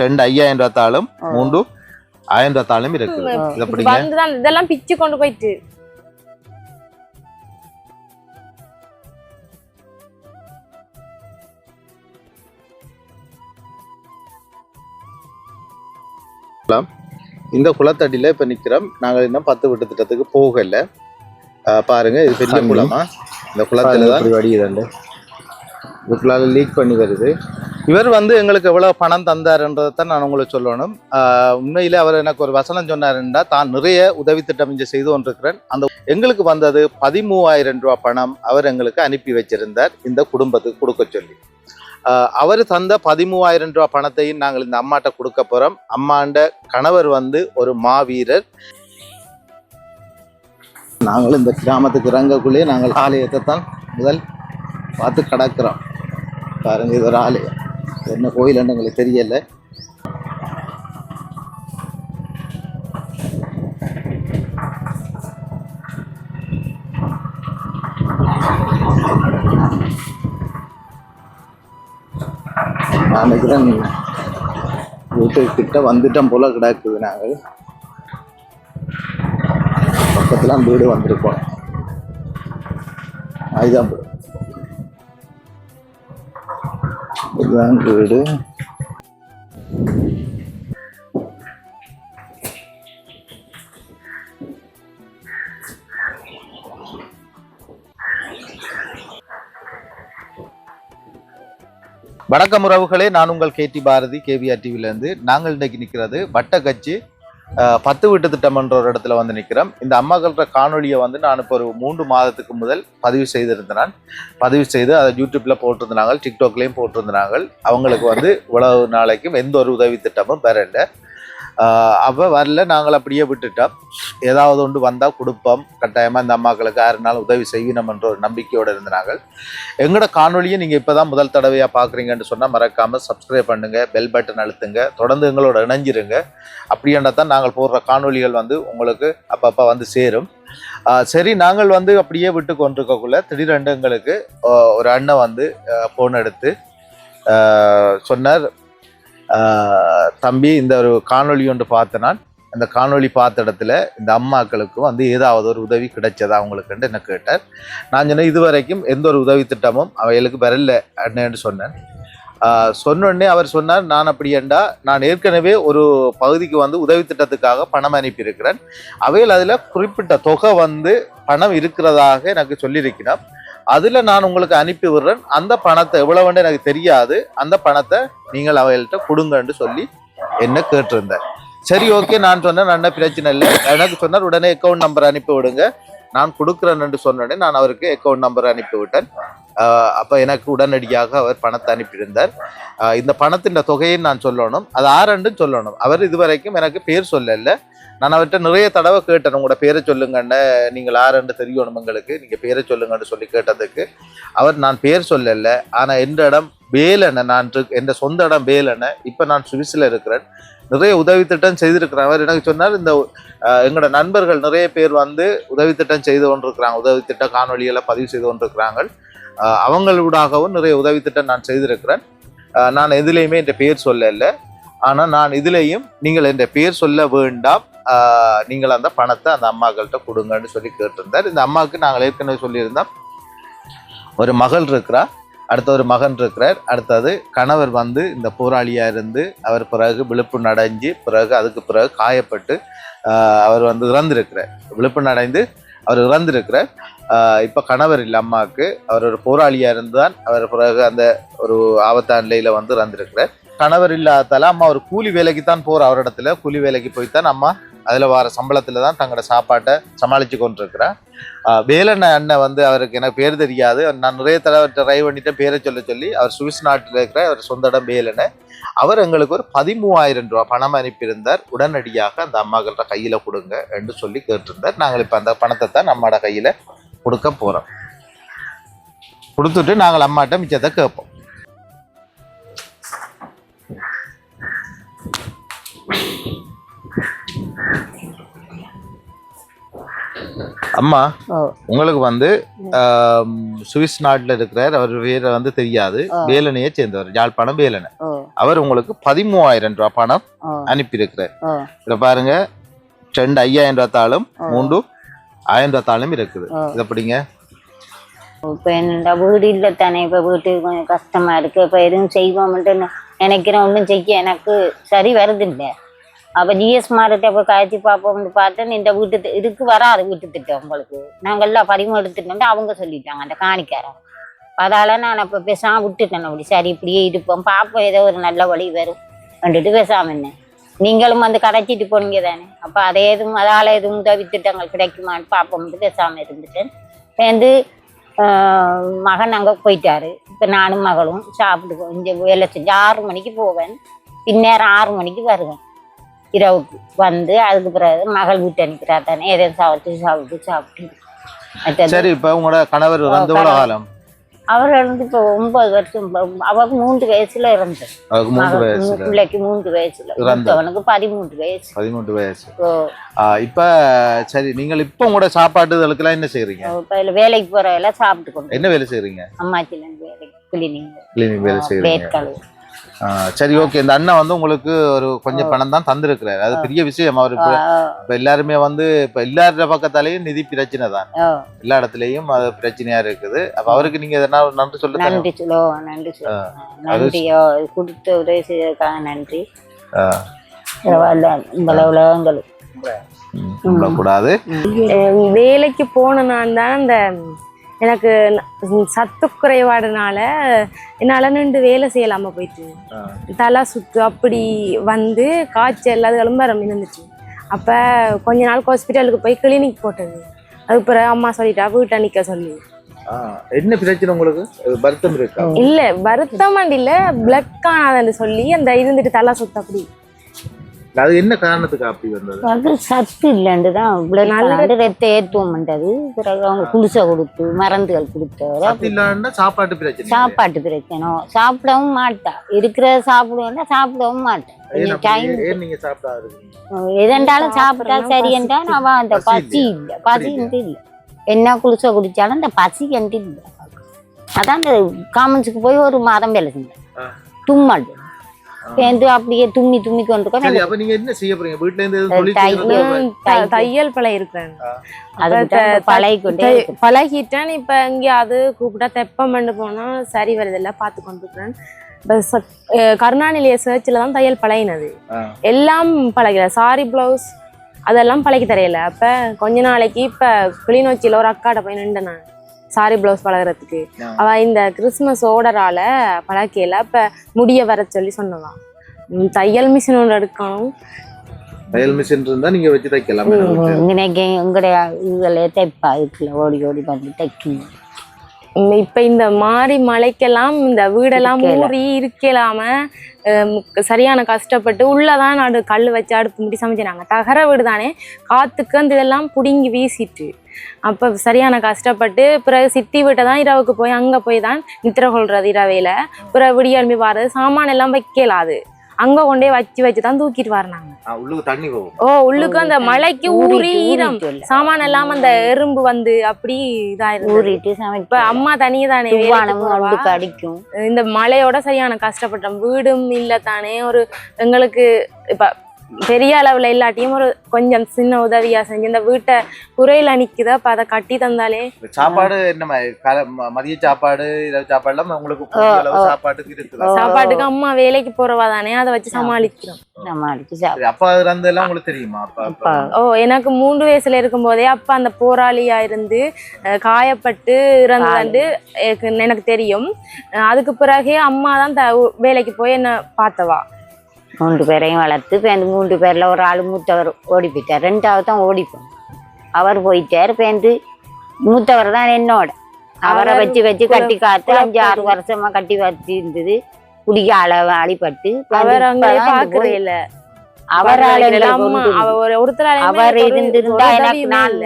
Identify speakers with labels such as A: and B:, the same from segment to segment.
A: ரெண்டு ஐயாயிரம் ரூபாய் தாளும் மூன்று ஆயிரம் ரூபாய் தாளும்
B: வந்துதான் இதெல்லாம் பிச்சு கொண்டு போயிட்டு.
A: இந்த குளத்தடியில இப்ப நிக்கிறோம். நாங்க இன்னும் பத்து விட்டு திட்டத்துக்கு போகல. பாருங்க இது பெரிய. குளமா? இந்த குளத்துல தான்
C: இப்படி வடியுதுண்டு
A: இதுக்குள்ளால லீக் பண்ணி வருது. இவர் வந்து எங்களுக்கு எவ்வளவு பணம் தந்தாருன்றதை நான் உங்களுக்கு சொல்லணும். உண்மையில் அவர் எனக்கு ஒரு வசனம் சொன்னாருன்னா தான் நிறைய உதவி திட்டம் இங்கே செய்து கொண்டிருக்கிறேன். அந்த எங்களுக்கு வந்தது பதிமூவாயிரம் ரூபாய் பணம் அவர் எங்களுக்கு அனுப்பி வச்சிருந்தார். இந்த குடும்பத்துக்கு கொடுக்க சொல்லி. அவர் தந்த பதிமூவாயிரம் ரூபாய் பணத்தையும் நாங்கள் இந்த அம்மாட்ட கொடுக்க போறோம். அம்மாண்ட கணவர் வந்து ஒரு மாவீரர். நாங்கள் இந்த கிராமத்துக்கு இறங்கக்குள்ளேயே நாங்கள் ஆலயத்தை தான் முதல் பார்த்து கடக்கிறோம். பாருங்க இது ஒரு ஆலயம். என்ன கோயில்னு எங்களுக்கு தெரியல. நான் வீட்டு வீட்டுக்கிட்ட வந்துட்டோம் போல கிடக்குது நாங்கள். பக்கத்துல வீடு வந்திருக்கோம். அதுதான் இதுதான் வீடு வணக்கம் உறவுகளே நான் உங்கள் கேடி பாரதி கேவிஆர் டிவிலேருந்து நாங்கள் இன்னைக்கு நிற்கிறது வட்டக்கச்சி பத்து வீட்டு திட்டம் என்ற ஒரு இடத்துல வந்து நிற்கிறோம் இந்த அம்மாக்கள்ற காணொலியை வந்து நான் இப்போ ஒரு மூன்று மாதத்துக்கு முதல் பதிவு செய்திருந்தேன். பதிவு செய்து அதை யூடியூப்பில் போட்டிருந்தாங்க டிக்டாக்லேயும் போட்டிருந்தாங்க அவங்களுக்கு வந்து இவ்வளவு நாளைக்கும் எந்த ஒரு உதவி திட்டமும் பெறல. இல்லை அவள் வரல நாங்கள் அப்படியே விட்டுட்டோம். ஏதாவது ஒன்று வந்தால் கொடுப்போம். கட்டாயமாக இந்த அம்மாக்களுக்கு யாருனாலும் உதவி செய்யணும் என்ற ஒரு நம்பிக்கையோடு இருந்தாங்க எங்களோட காணொலியை நீங்கள் இப்போ தான் முதல் தடவையாக பார்க்குறீங்கன்னு சொன்னால் மறக்காமல் சப்ஸ்கிரைப் பண்ணுங்கள் பெல் பட்டன் அழுத்துங்க தொடர்ந்து எங்களோட இணைஞ்சிருங்க. அப்படின்னா தான் நாங்கள் போடுற காணொளிகள் வந்து உங்களுக்கு அப்பப்போ வந்து சேரும். சரி நாங்கள் வந்து அப்படியே விட்டு கொண்டிருக்கக்குள்ள திடீரெண்டு எங்களுக்கு ஒரு அண்ணன் வந்து ஃபோன் எடுத்து சொன்னார் தம்பி இந்த ஒரு காணொளி ஒன்று பார்த்த நான். அந்த காணொளி பார்த்த இடத்துல இந்த அம்மாக்களுக்கும் வந்து ஏதாவது ஒரு உதவி கிடைச்சதா அவங்களுக்குன்னு என்ன கேட்டார். நான் சொன்னேன் இதுவரைக்கும் எந்த ஒரு உதவி திட்டமும் அவைகளுக்கு வரல அண்ணன்னு சொன்னேன். சொன்னோடனே அவர் சொன்னார் நான் அப்படி ஏண்டா நான் ஏற்கனவே ஒரு பகுதிக்கு வந்து உதவி திட்டத்துக்காக பணம் அனுப்பியிருக்கிறேன். அவைகள் அதில் குறிப்பிட்ட தொகை வந்து பணம் இருக்கிறதாக எனக்கு சொல்லியிருக்கிறார். அதில் நான் உங்களுக்கு அனுப்பி விடுறேன். அந்த பணத்தை எவ்வளவுன்னு எனக்கு தெரியாது. அந்த பணத்தை நீங்கள் அவைகள்கிட்ட கொடுங்கன்னு சொல்லி என்ன கேட்டிருந்தேன் சரி ஓகே நான் சொன்னேன். நல்ல பிரச்சனை இல்லை. எனக்கு சொன்னார் உடனே அக்கௌண்ட் நம்பர் அனுப்பி விடுங்க. நான் கொடுக்குறேன்னு சொன்னோடனே நான் அவருக்கு அக்கௌண்ட் நம்பர் அனுப்பி விட்டேன். எனக்கு உடனடியாக அவர் பணத்தை அனுப்பியிருந்தார். இந்த பணத்தின் தொகையை நான் சொல்லணும். அது ஆரண்டு சொல்லணும். அவர் இதுவரைக்கும் எனக்கு பேர் சொல்லலை. நான் அவர்கிட்ட நிறைய தடவை கேட்டேன். உங்களோட பேரை சொல்லுங்கன்னு. நீங்கள் யாருன்னு தெரியணும் எங்களுக்கு. நீங்கள் பேரை சொல்லுங்கன்னு சொல்லி கேட்டதுக்கு. அவர் நான் பேர் சொல்லலை. ஆனால் எந்த இடம்? வேலனை நான் என் சொந்த இடம் வேலனை இப்போ நான் சுவிஸில் இருக்கிறேன். நிறைய உதவி திட்டம் செய்திருக்கிறேன் அவர் எனக்கு சொன்னார் இந்த எங்களோட நண்பர்கள் நிறைய பேர் வந்து உதவி திட்டம் செய்து கொண்டிருக்கிறாங்க. உதவி திட்ட காணொலிகளை பதிவு செய்து கொண்டிருக்கிறாங்க. ஆஹ், அவங்களூடாகவும் நிறைய உதவி திட்டம் நான் செய்திருக்கிறேன். நான் எதுலேயுமே என் பேர் சொல்லலை. ஆனால் நான் இதுலேயும் நீங்கள் என் பேர் சொல்ல வேண்டாம். நீங்கள் அந்த பணத்தை அந்த அம்மாக்கள்கிட்ட கொடுங்கன்னு சொல்லி கேட்டிருந்தார். இந்த அம்மாவுக்கு நாங்கள் ஏற்கனவே சொல்லியிருந்தோம். ஒரு மகள் இருக்கிறா அடுத்த ஒரு மகன் இருக்கிறார் அடுத்தது கணவர் வந்து இந்த போராளியாக இருந்து அவர் பிறகு விழுப்பு அடைஞ்சு பிறகு அதுக்கு பிறகு காயப்பட்டு அவர் வந்து இறந்திருக்கிறார். விழுப்பு அடைந்து அவர் இறந்திருக்கிறார். இப்போ கணவர் இல்லை அம்மாவுக்கு. அவர் ஒரு இருந்து தான் அவர் பிறகு அந்த ஒரு ஆபத்தான நிலையில் வந்து இறந்திருக்கிறார். கணவர் இல்லாதால அம்மா ஒரு கூலி வேலைக்கு தான் போற அவரிடத்துல கூலி வேலைக்கு போய்த்தான் அம்மா அதுல வர சம்பளத்துல தான் தங்களோட சாப்பாட்டை சமாளிச்சு கொண்டிருக்கிறேன் ஆஹ் வேலன் அண்ணன் வந்து அவருக்கு எனக்கு பேர் தெரியாது. நான் நிறைய தடவை ட்ரை பண்ணிட்டு பேரை சொல்ல சொல்லி அவர் சுவிஸ் நாட்டில் இருக்கிற அவர் சொந்த இடம் வேலனை அவர் எங்களுக்கு ஒரு பதிமூவாயிரம் ரூபா பணம் அனுப்பியிருந்தார். உடனடியாக அந்த அம்மாக்கள்கிட்ட கையில கொடுங்க என்று சொல்லி கேட்டிருந்தார். நாங்கள் இப்போ அந்த பணத்தை தான் நம்மளோட கையில கொடுக்க போறோம். கொடுத்துட்டு நாங்கள் அம்மாட்ட மிச்சத்தை கேட்போம். அம்மா உங்களுக்கு வந்து சுவிஸ் நாட்டுல இருக்கிறார் அவர் பேரை வந்து தெரியாது. வேலனையை சேர்ந்தவர் யாழ்ப்பாணம் வேலனை. அவர் உங்களுக்கு பதிமூவாயிரம் ரூபாய் பணம் அனுப்பியிருக்கிறார்.
C: ஓ
A: இதை பாருங்க ரெண்டு ஐயாயிரம் ரூபாய் தாளும். மூன்று ஆயிரம் ரூபாய் தாளும் இருக்குது. இதை பிடிங்க.
C: இப்போ என்னடா வீடு இல்லை தானே இப்போ வீட்டுக்கு கொஞ்சம் கஷ்டமா இருக்கு இப்போ எதுவும் செய்வோம்ட்டு நெ- நினைக்கிறேன் ஒன்றும் செய்ய எனக்கு சரி வருது இல்லை அப்போ ஜிஎஸ் மார்கிட்ட போய் காய்ச்சி பார்ப்போம்னு பார்த்தேன் இந்த வீட்டு இதுக்கு வராது வீட்டு திட்டம் உங்களுக்கு நாங்கள் எல்லாம் பதிமூணு எடுத்துட்டோம் அவங்க சொல்லிட்டாங்க அந்த காணிக்காரன் அதால் நான் அப்போ பேசாமல் விட்டுட்டேன் அப்படி சரி இப்படியே இருப்போம் பார்ப்போம் ஏதோ ஒரு நல்ல வழி வரும் வந்துட்டு பேசாமல் என்ன நீங்களும் வந்து கடைச்சிட்டு போனீங்க தானே? அப்போ அதே எதுவும் அதால் எதுவும் உதவி திட்டங்கள் கிடைக்குமான்னு பார்ப்போம்ட்டு பேசாமல் இருந்துட்டேன். சேர்ந்து மகன் அங்கே போயிட்டாரு. இப்போ நானும் மகளும் சாப்பிட்டு இங்கே வேலை செஞ்சு ஆறு மணிக்கு போவேன். பின்னேரம் ஆறு மணிக்கு வருவேன். இரவுக்கு வந்து அதுக்கு பிறகு மகள் வீட்டு அனுப்பிக்கிறா தானே. எதையும் சாப்பிட்டு சாப்பிட்டு சாப்பிட்டு.
A: சரி இப்ப உங்களோட கணவர் வந்து. காலம்?
C: அவர் இருந்து இப்போ ஒன்பது வருஷம் அவருக்கு மூன்று வயசுல இறந்து
A: வயசுல.
C: பிள்ளைக்கு மூன்று வயசுல. அவனுக்கு பதிமூன்று வயசு.
A: பதிமூன்று வயசு. இப்ப சரி நீங்கள் இப்ப உங்களோட சாப்பாட்டுகளுக்கு எல்லாம் என்ன
C: இப்போ இதுல வேலைக்கு போறவெல்லாம் சாப்பிட்டு கொண்டு
A: என்ன வேலை செய்றீங்க?
C: அம்மாச்சில வேலைக்கு கிளினிங்
A: கிளீனிங் வேலை ஆ, சரி ஓகே. இந்த அண்ணன் வந்து உங்களுக்கு ஒரு கொஞ்சம் பணம் தான் தந்திருக்கிறாரு. அது பெரிய விஷயம். அவர் இப்ப எல்லாருமே வந்து இப்ப எல்லார பக்கத்தாலேயும் நிதி பிரச்சனை தான். எல்லா இடத்துலயும் அது பிரச்சனையா இருக்குது. அப்ப அவருக்கு நீங்க எதனா நன்றி சொல்ல
C: நன்றி சொல்லோ நன்றி சொல்லோ.
A: அது-
C: நன்றியோ கொடுத்து உதவி செய்ததுக்காக நன்றி. உலகங்களுக்கு
A: கூடாது
B: வேலைக்கு போன நான் தான் இந்த எனக்கு சத்து குறைபாடுனால என்னால் நின்று வேலை செய்யலாம போயிட்டு. தலை சுத்து அப்படி வந்து காய்ச்சல் அது எலும்பரம் இருந்துச்சு. அப்போ கொஞ்ச நாள் ஹாஸ்பிட்டலுக்கு போய் கிளினிக் போட்டது. அதுக்கு பிறகு அம்மா சொல்லிட்டா வீட்டை நிற்க சொல்லி.
A: என்ன பிரச்சனை உங்களுக்கு? வருத்தம் இருக்கா?
B: இல்ல வருத்தமாண்டு இல்ல பிளட் காணாதுன்னு சொல்லி அந்த இருந்துட்டு தலை சுத்து அப்படி.
A: அது என்ன காரணத்துக்கு அப்படி வந்தது?
C: அது சத்து இல்லைன்னு தான்.
B: நல்ல-
C: கலந்து ரத்த ஏற்றுவோம் பண்ணது பிறகு அவங்க குளிசை கொடுத்து மருந்துகள் கொடுத்தவரை.
A: சாப்பாட்டு பிரச்சனை.
C: சாப்பாட்டு பிரச்சனை. சாப்பிடவும் மாட்டா. இருக்கிற சாப்பிடுவோம்னா சாப்பிடவும் மாட்டேன்? எதெண்டாலும் சாப்பிட்டா சரி என்றால் அவன் அந்த
A: பசி?
C: இல்லை. பசி இல்லை. என்ன குளிசை குடிச்சாலும் அந்த பசி என்று இல்லை. அதான் அந்த காமன்ஸுக்கு போய் ஒரு மாதம் வேலை செஞ்சேன்.
A: ஆ.
C: தும்மல். சேர்ந்து அப்படியே தும்மி தும்மி கொண்டு
A: சரி அப்ப நீங்க என்ன செய்ய போறீங்க? வீட்ல இருந்து எதுவும்
C: அது
A: தொழில்
C: தை-
A: செய்யறது
B: த- தையல் பழைய இருக்கிறேன்.
C: அதுக்கு பழகி கொண்டே.
B: பழகிட்டேன் இப்ப எங்கேயாவது கூப்பிட்டா தெப்பமண்டு போனா சரி வருதில்ல பார்த்து கொண்டிருக்கிறேன். இப்ப ச- அஹ் கருணாநிலைய சர்ச்சில் தான் தையல் பழகினது.
A: ஆ.
B: எல்லாம் பழகல. சாரி பிளவுஸ் அதெல்லாம் பழகி தரையில. அப்ப கொஞ்ச நாளைக்கு இப்ப கிளிநொச்சியில ஒரு அக்காட்ட போய் நின்றேன் நான். சாரி பிளவுஸ் பழகுறதுக்கு. அவ இந்த கிறிஸ்மஸ் ஓடரால பழக்கையில இப்ப முடிய வர சொல்லி சொன்னதான் உம் தையல் மிஷின் ஒன்று எடுக்கணும்.
A: தையல் மிஷின் இருந்தா நீங்க வச்சு தைக்கலாம்.
C: இன்னைக்கு எங்களுடைய இதுல தைப்பா இதுக்குள்ள ஓடி ஓடி வந்து தைக்கணும்.
B: இப்ப இந்த மாறி மழைக்கெல்லாம் இந்த வீடெல்லாம். மூடி இருக்கலாம சரியான கஷ்டப்பட்டு உள்ளதான் நடு கல் வச்சு அடுப்பு முடி சமைச்சாங்க தகர வீடு தானே காத்துக்கு அந்த இதெல்லாம் புடுங்கி வீசிட்டு. அப்ப சரியான கஷ்டப்பட்டு பிறகு சித்தி வீட்டை தான் இரவுக்கு போய் அங்க போய் தான் நித்திர கொள்றது இரவையில பிறகு விடியல்மி பாரு சாமான் எல்லாம் வைக்கலாது அங்க கொண்டே வச்சு வச்சு தான் தூக்கிட்டு வரணாங்க
A: உள்ளுக்கு தண்ணி போகும்.
B: ஓ உள்ளுக்கு அந்த மழைக்கு ஊறி ஈரம். சாமான் எல்லாம் அந்த எறும்பு வந்து அப்படி
C: ஊறிட்டு
B: இப்ப அம்மா தனியே தானே
C: அடிக்கும்
B: இந்த மழையோட சரியான கஷ்டப்பட்டோம். வீடும் இல்ல தானே ஒரு எங்களுக்கு இப்ப பெரிய அளவுல இல்லாட்டியும் ஒரு கொஞ்சம் சின்ன உதவியா செஞ்சு இந்த வீட்டை குறையில நிக்குது? அப்ப அதை கட்டி தந்தாலே.
A: சாப்பாடு என்ன மதிய சாப்பாடு இரவு சாப்பாடு உங்களுக்கு சாப்பாட்டுக்கு
B: சாப்பாட்டுக்கு அம்மா வேலைக்கு போறவா தானே? அதை வச்சு சமாளிக்கிறோம்.
A: அப்பா இறந்தெல்லாம் உங்களுக்கு தெரியுமா.
B: ஓ எனக்கு மூன்று வயசுல இருக்கும் போதே அப்பா அந்த போராளியா இருந்து அஹ், காயப்பட்டு இறந்தது எனக்கு- தெரியும். அதுக்கு பிறகே அம்மா தான் த- வேலைக்கு போய் என்ன பார்த்தவா.
C: மூன்று பேரையும் வளர்த்து இப்போ அந்த மூன்று பேர்ல ஒரு ஆள் மூத்தவர் ஓடி போயிட்டார் ரெண்டாவது தான் ஓடிப்போம். அவர் போயிட்டார். பேருந்து மூத்தவர் தான் என்னோட. அவரை வச்சு வச்சு கட்டி காத்து. அஞ்சு ஆறு வருஷமா கட்டி வச்சு இருந்தது குடிக்க அளவு அடிபட்டு
B: அவர்
C: இருந்திருந்தா எனக்கு நான்.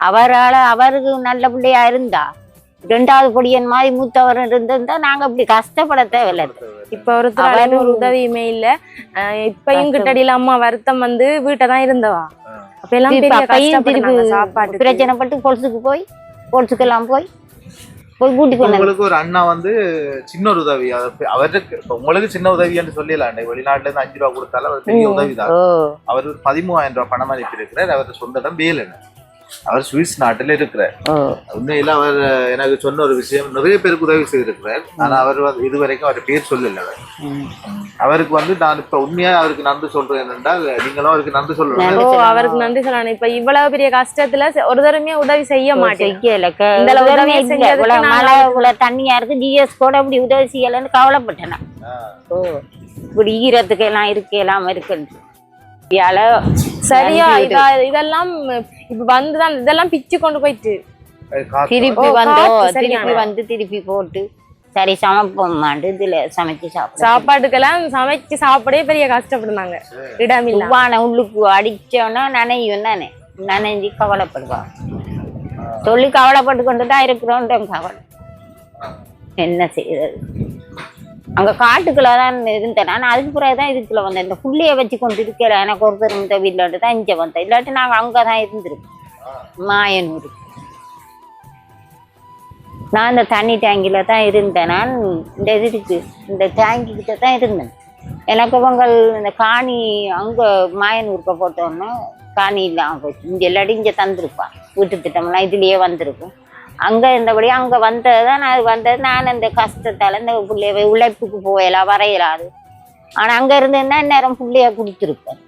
C: அவரால அவருக்கு நல்ல பிள்ளையா இருந்தா ரெண்டாவது பொடியன் மாதிரி மூத்தவர் இருந்திருந்தா நாங்க இப்படி கஷ்டப்பட தேவையில்லை.
B: இப்ப ஒருத்தராலையுமே ஒரு உதவியுமே இல்ல. இப்பயும் கிட்டடியில அம்மா வருத்தம் வந்து வீட்டை தான் இருந்தவா. அப்ப எல்லாம்
C: திருப்பி
B: சாப்பாட்டுக்கு.
C: பிரச்சனைப்பட்டு பொலிசுக்கு போய் பொலிசுக்கெல்லாம் போய் போய்
A: உங்களுக்கு ஒரு அண்ணா வந்து சின்ன ஒரு உதவி. அவருக்கு உங்களுக்கு சின்ன உதவி என்று சொல்லலாம் வெளிநாட்டுல இருந்து அஞ்சு ரூபா கொடுத்தாலும் அவர் பெரிய உதவி தான் அவர் பதிமூவாயிரம் ரூபாய் பணம் அனுப்பி இருக்கிறார் அவர் சொந்த இடம் வேலன் அவர் சுவிஸ் நாட்டில் இருக்கிறார். உண்மையில அவர் எனக்கு சொன்ன ஒரு விஷயம் நிறைய பேருக்கு உதவி செய்திருக்கிறார். ஆனா அவர் வந்து இதுவரைக்கும் அவர் பேர் சொல்லல அவர். அவருக்கு வந்து நான் இப்ப உண்மையா அவருக்கு நன்றி சொல்றேன் என்றால் நீங்களும் அவருக்கு நன்றி சொல்லணும்.
B: அவருக்கு நன்றி சொல்லணும். இப்ப இவ்வளவு பெரிய கஷ்டத்துல ஒரு தடவையுமே உதவி செய்ய மாட்டேன்.
C: மழை இவ்வளவு தண்ணியா இருக்கு. ஜிஎஸ் கூட இப்படி உதவி செய்யலன்னு கவலைப்பட்டேன். ஓ இப்படி ஈரத்துக்கு எல்லாம் இருக்கு எல்லாம் இருக்கு இதால
B: சரியா இதெல்லாம் இப்ப வந்துதான் இதெல்லாம் பிச்சு கொண்டு போயிட்டு.
C: திருப்பி வந்தோம். திருப்பி வந்து திருப்பி போட்டு சரி சமைப்போம்மாண்டு இதுல சமைச்சு சாப்பிடுவோம்
B: சாப்பாட்டுக்கெல்லாம் சமைச்சு சாப்பிடவே பெரிய கஷ்டப்படுனாங்க. இடம் இல்ல
C: உள்ளுக்கு அடிச்சோன்னா நனையும் தானே நனைஞ்சு கவலைப்படுவான் சொல்லி கவலைப்பட்டு கொண்டு தான் இருக்கிறோன்ற கவலை. என்ன செய்யறது அங்கே காட்டுக்குள்ளே தான் இருந்தேன். நான் அதுக்கு பிறகு தான் இதுக்குள்ள வந்தேன். இந்த புள்ளியை வச்சு கொண்டு இருக்கல. எனக்கு ஒருத்தர் இந்த வீட்டில் தான் இங்கே வந்தேன். இல்லாட்டி நாங்கள் அங்கே தான் இருந்திருக்கோம் மாயனூர். நான் இந்த தண்ணி டேங்கியில் தான் இருந்தேன். நான் இந்த இது இந்த டேங்கி கிட்ட தான் இருந்தேன். எனக்கு இவங்க இந்த காணி அங்கே மாயனூருக்கு போட்டோன்னு காணி இல்லாமல் போச்சு. இங்கே இல்லாட்டி இங்கே தந்திருப்பான் வீட்டு திட்டம்லாம் இதுலேயே வந்திருக்கும். அங்கே இருந்தபடி அங்கே வந்தது தான் நான் வந்தது. நான் இந்த கஷ்டத்தால் இந்த பிள்ளைய உழைப்புக்கு போயலாம் வரையலாது ஆனால் அங்கே இருந்தேன்னா நேரம் பிள்ளைய கொடுத்துருப்பேன்.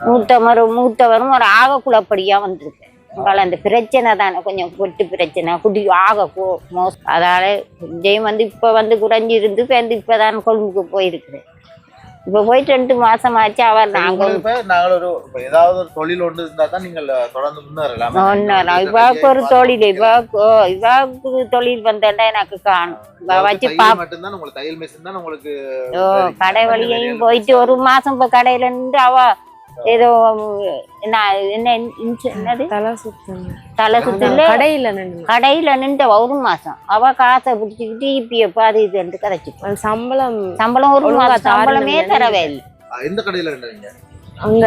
C: மூத்தவரும் மூத்தவரும் ஒரு ஆக குழப்படியாக வந்திருப்பேன். உங்களால் அந்த பிரச்சனை தானே கொஞ்சம் கொட்டு பிரச்சனை குடி ஆக கோ மோஸ் அதால் ஜெயம் வந்து இப்போ வந்து குறைஞ்சிருந்து இப்போ வந்து இப்போ தான் கொழும்புக்கு போயிருக்கிறேன். இப்போ போயிட்டு ரெண்டு மாசம் ஆச்சு அவர் நாங்கள்
A: ஒரு ஏதாவது ஒரு தொழில் ஒன்று இருந்தா தான் நீங்கள் தொடர்ந்து முன்னேறலாம்.
C: ஒன்றும் இவாவுக்கு ஒரு தொழில் இவாவுக்கு இவாவுக்கு தொழில் வந்தேன்டா எனக்கு காணும். வச்சு
A: மட்டும்தான் உங்களுக்கு தையல் மிஷின் தான் உங்களுக்கு
C: ஓ கடை வழியையும் போயிட்டு ஒரு மாசம் இப்போ கடையில நின்று அவ ஏதோ என்ன என்ன இன்சு- என்னது?
B: தலை சுத்தம்
C: தலை சுத்துல?
B: கடையில நின்று
C: கடையில நின்ற ஒரு மாசம். அவ காசை பிடிச்சிக்கிட்டு அது இதுன்ட்டு கதைச்சு
B: அது சம்பளம்.
C: சம்பளம் ஒரு மாசம். சம்பளமே தரவே இல்லை.
A: எந்த கடையில
B: அங்க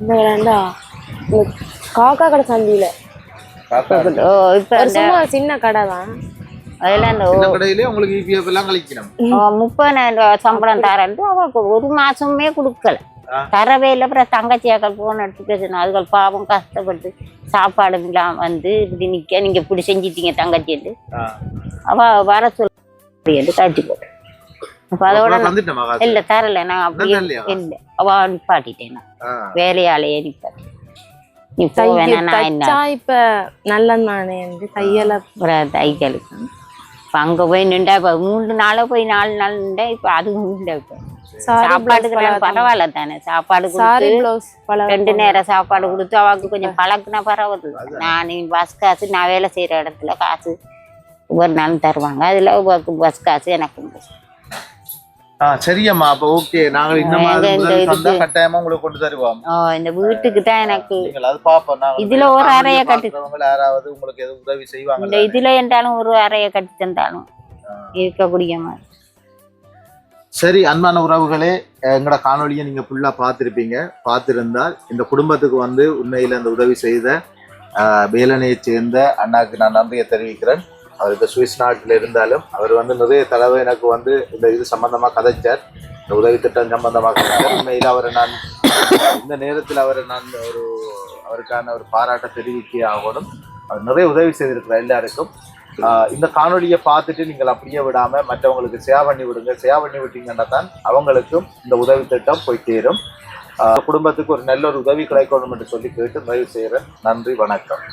B: இந்த வேண்டா காக்கா கடை சந்தியில.
C: இப்ப
B: சும்மா சின்ன கடை தான்
C: அதெல்லாம்
A: கடையிலே உங்களுக்கு இபிஎஃப் எல்லாம் கழிக்கணும்.
C: ஓ, முப்பதாயிரம் ரூபா சம்பளம் தரேன்ட்டு அவளுக்கு ஒரு மாசமே கொடுக்கல. தரவே இல்லை. அப்புறம் தங்கச்சியாக்கள் போன் எடுத்து பேசணும் அதுகள் பாவம் கஷ்டப்பட்டு சாப்பாடு இல்லாம வந்து இப்படி நிக்க. நீங்க இப்படி செஞ்சிட்டீங்க தங்கச்சிட்டு. அவ வர சொல்லி காட்சி போட்டு அப்ப அதோட நான் இல்ல தரல. நான் அப்படியே? இல்ல. அவ நிப்பாட்டிட்டேன் நான். வேலையாலேயே நிப்பாட்டி நீ
B: தைய
C: போவேனா நான் என்ன
B: தச்சா இப்ப நல்லதானே தையல
C: தைக்கலுக்கு இப்போ அங்கே போய் நின்றா இப்போ மூன்று நாளா போய் நாலு நாள் நின்றா இப்போ அதுவும் நின்றா இப்போ. நான் பரவாயில்ல தானே. சாப்பாடு
B: சாரி
C: கொடுத்து ரெண்டு நேரம் சாப்பாடு கொடுத்து அவளுக்கு கொஞ்சம் பழக்குனா பரவாயில்ல. நான் பஸ் காசு நான் வேலை செய்கிற இடத்துல காசு ஒவ்வொரு நாளும் தருவாங்க. அதில் பஸ் காசு எனக்கு.
A: ஆ சரியம்மா. அப்ப ஓகே நாங்கள் இந்த மாதிரி
C: இந்த
A: தந்தா கட்டாயமா உங்களுக்கு கொண்டு தருவோம்.
C: இந்த வீட்டுக்கு தான் எனக்கு
A: அது பாப்போம்
C: இதுல ஒரு அறைய கட்டி-
A: யாராவது உங்களுக்கு எதுவும் உதவி
C: இந்த
A: செய்வாங்க
C: இதில் என்றாலும் ஒரு அறையை கட்டி தந்தாலும் இருக்கக்கூடிய மாதிரி.
A: சரி அன்பான உறவுகளே எங்களோட காணொளியை நீங்க ஃபுல்லா பார்த்திருப்பீங்க. பார்த்திருந்தால் இந்த குடும்பத்துக்கு வந்து உண்மையில இந்த உதவி செய்த வேலனையை சேர்ந்த அண்ணாக்கு நான் நன்றியை தெரிவிக்கிறேன். அவர் இந்த சுவிஸ் நாட்டில் இருந்தாலும் அவர் வந்து நிறைய தடவை எனக்கு வந்து இந்த இது சம்பந்தமாக கதைச்சார். இந்த உதவி திட்டம் சம்பந்தமாக கதைச்சார். அவரை நான் இந்த நேரத்தில் அவரை நான் ஒரு அவருக்கான ஒரு பாராட்ட தெரிவிக்க ஆகணும். அவர் நிறைய உதவி செய்திருக்கிறார் எல்லாருக்கும். இந்த காணொலியை பார்த்துட்டு நீங்கள் அப்படியே விடாமல் மற்றவங்களுக்கு சேவ் பண்ணி விடுங்க. சேவ் பண்ணி விட்டீங்கன்னா தான் அவங்களுக்கும் இந்த உதவி திட்டம் போய் சேரும். குடும்பத்துக்கு ஒரு நல்ல ஒரு உதவி கிடைக்கணும் என்று சொல்லி கேட்டு நிறைவு செய்கிறேன். நன்றி வணக்கம்.